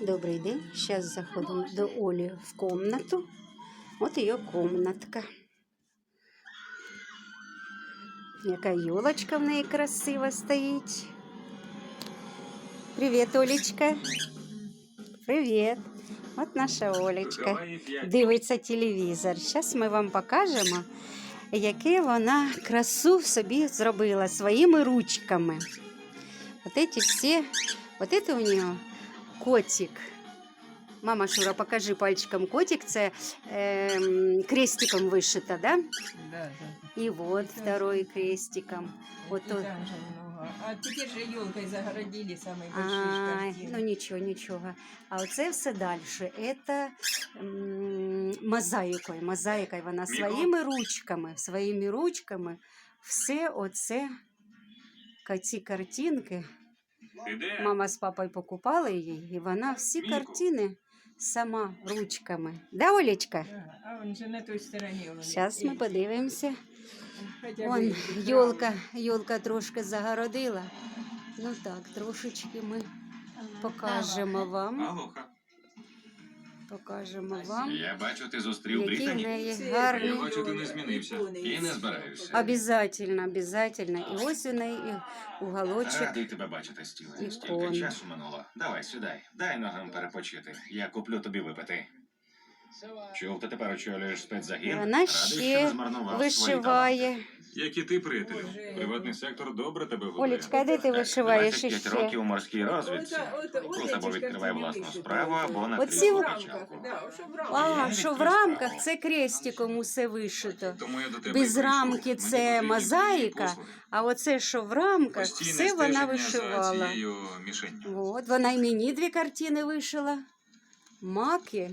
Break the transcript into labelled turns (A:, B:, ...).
A: Добрий день. Сейчас заходим до Оли в комнату. Вот ее комнатка. Яка елочка в неї красива стоїть. Привіт, Олечка. Привіт. От наша Олечка. Дивиться телевізор. Зараз ми вам покажемо, яке вона красу собі зробила своїми ручками. Вот эти все, вот это у нее котик. Мама Шура, покажи пальчиком котик, це ем, крестиком вишито, да?
B: Да, да.
A: И вот второй крестиком. Вот
B: И
A: тут.
B: там же много. А теперь же елкой загородили самые
A: А,
B: большие
A: ну
B: картины.
A: нічого, нічого. А оце все далі. Це м, мозаїкою. Мозаїкою вона
C: Міко?
A: своїми ручками, своїми ручками все оце ці картинки. Мама з папою покупали її, і вона всі картини сама ручками. Да, Олечка?
B: А он же на той стороні.
A: Зараз ми подивимося. Вон йолка, йолка трошки загородила. Ну так, трошечки ми покажемо вам.
C: Алоха.
A: Покажемо вам.
C: Я бачу, ти зустрів
A: Які в
C: Британі.
A: неї гарні.
C: Я бачу, ти не змінився. І не збираєшся.
A: Обязательно, обязательно. І ось у неї і уголочок.
C: Радий тебе бачити, Стівен. Стільки часу минуло. Давай сідай, дай ногам перепочити. Я куплю тобі випити. Чув, ти тепер очолюєш спецзагін?
A: Вона
C: Радий,
A: ще
C: що не змарнував свої
A: Вишиває.
C: Як і ти, приятелю. Приватний сектор добре тебе годує.
A: Олечка, де ти вишиваєш
C: 25
A: іще?
C: років у морській розвідці. Тут або відкриває власну справу, або на
A: Оці в
B: рамках, що в
A: А,
B: рамках.
A: що в рамках це крестиком усе вишито.
C: Тому я до тебе
A: Без
C: прийшов.
A: рамки
C: Мені
A: це
C: потрібні
A: мозаїка,
C: послуги.
A: А оце, що в рамках,
C: Постійне
A: все вона
C: стеження
A: вишивала.
C: Цією мішенню.
A: От, вона і мені дві картини вишила. Маки